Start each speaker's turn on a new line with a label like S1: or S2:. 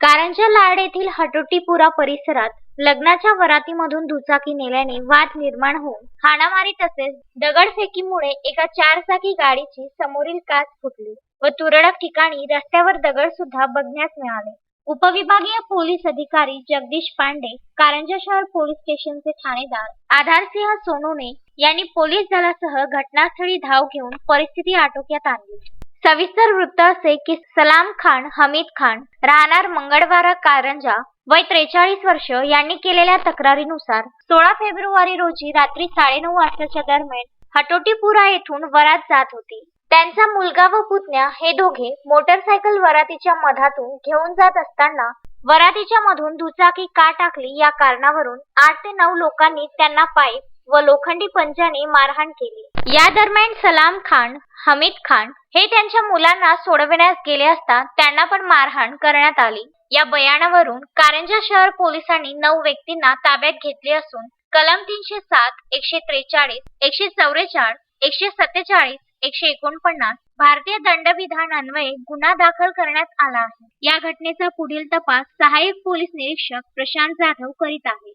S1: कारंजा लाड येथील हटोटीपुरा परिसरात लग्नाच्या वरातीमधून दुचाकी नेल्याने वाद निर्माण होऊन हाणामारी तसेच दगडफेकीमुळे एका चारचाकी गाडीची समोरील काच फुटली व तुरळक ठिकाणी रस्त्यावर दगड सुद्धा बघण्यास मिळाले. उपविभागीय पोलीस अधिकारी जगदीश पांडे कारंजा शहर पोलीस स्टेशनचे ठाणेदार आधारसिंह सोनोने यांनी पोलीस दलासह घटनास्थळी धाव घेऊन परिस्थिती आटोक्यात आणली. सविस्तर वृत्त असे की सलाम खान हमीद खान राहणार मंगळवारा कारंजा वय त्रेचाळीस वर्ष यांनी केलेल्या तक्रारीनुसार सोळा फेब्रुवारी रोजी रात्री साडेनऊ वाजताच्या दरम्यान हटोटीपुरा येथून वरात जात होती. त्यांचा मुलगा व पुतण्या हे दोघे मोटरसायकल वरातीच्या मधातून घेऊन जात असताना वरातीच्या मधून दुचाकी का टाकली या कारणावरून आठ ते नऊ लोकांनी त्यांना पाईप व लोखंडी पंजाने मारहाण केली. या दरम्यान सलाम खान हमीद खान हे त्यांच्या मुलांना सोडविण्यास गेले असता त्यांना पण मारहाण करण्यात आली. या बयानावरून कारंजा शहर पोलिसांनी नऊ व्यक्तींना ताब्यात घेतले असून कलम तीनशे सात एकशे त्रेचाळीस एकशे चौवेचाळीस एकशे सत्तेचाळीस एकशे एकोणपन्नास भारतीय दंडविधान अन्वये गुन्हा दाखल करण्यात आला आहे. या घटनेचा पुढील तपास सहाय्यक पोलीस निरीक्षक प्रशांत जाधव करीत आहेत